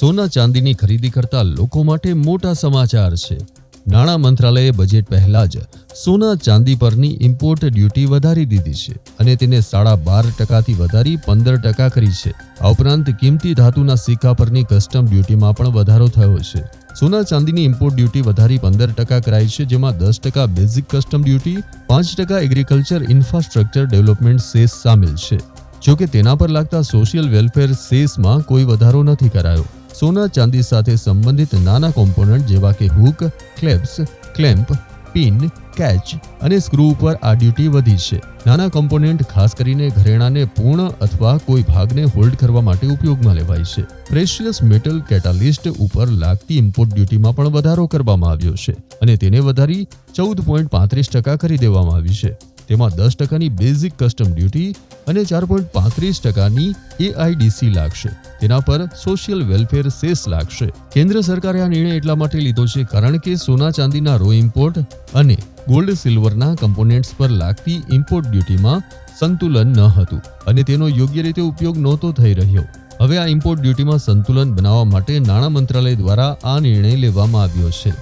સોના ચાંદીની ખરીદી કરતા લોકો માટે મોટા સમાચાર છે. નાણાં મંત્રાલયે બજેટ પહેલા જ સોના ચાંદી પરની ઇમ્પોર્ટ ડ્યુટી વધારી દીધી છે અને તેને સાડા બાર ટકાથી વધારી પંદર ટકા કરી છે. આ ઉપરાંત કિંમતી ધાતુના સિક્કા પરની કસ્ટમ ડ્યુટીમાં પણ વધારો થયો છે. સોના ચાંદીની ઇમ્પોર્ટ ડ્યુટી વધારી પંદર ટકા કરાઈ છે, જેમાં દસ ટકા બેઝિક કસ્ટમ ડ્યુટી પાંચ ટકા એગ્રીકલ્ચર ઇન્ફ્રાસ્ટ્રક્ચર ડેવલપમેન્ટ સેસ સામેલ છે. જો કે તેના પર લાગતા સોશિયલ વેલફેર સેસમાં કોઈ વધારો નથી કરાયો. સોના, ચાંદી સાથે સંબંધિત નાના કોમ્પોનન્ટ જેવા કે hook, clasps, clamp, pin, catch અને સ્ક્રૂ ઉપર આ ડ્યુટી વધી છે. નાના કોમ્પોનેન્ટ ખાસ કરીને ઘરેણાને પૂર્ણ અથવા કોઈ ભાગને હોલ્ડ કરવા માટે ઉપયોગમાં લેવાય છે. પ્રેશિયસ મેટલ કેટાલિસ્ટ ઉપર લાગતી ઇમ્પોર્ટ ડ્યુટીમાં પણ વધારો કરવામાં આવ્યો છે અને તેને વધારી ચૌદ પોઈન્ટ પાંત્રીસ ટકા કરી દેવામાં આવી છે. તેમાં દસ ટકાની બેઝિક કસ્ટમ ડ્યુટી અને ચાર પોઈન્ટ પાંત્રીસ ટકાની એઆઈડીસી લાગશે. તેના પર સોશિયલ વેલફેર સેસ લાગશે. કેન્દ્ર સરકારે આ નિર્ણય એટલા માટે લીધો છે કારણ કે સોના ચાંદીના રો ઇમ્પોર્ટ અને ગોલ્ડ સિલ્વરના કમ્પોનેન્ટ્સ પર લાગતી ઇમ્પોર્ટ ડ્યુટીમાં સંતુલન ન હતું અને તેનો યોગ્ય રીતે ઉપયોગ નહોતો થઈ રહ્યો. હવે આ ઇમ્પોર્ટ ડ્યુટીમાં સંતુલન બનાવવા માટે નાણાં મંત્રાલય દ્વારા આ નિર્ણય લેવામાં આવ્યો છે.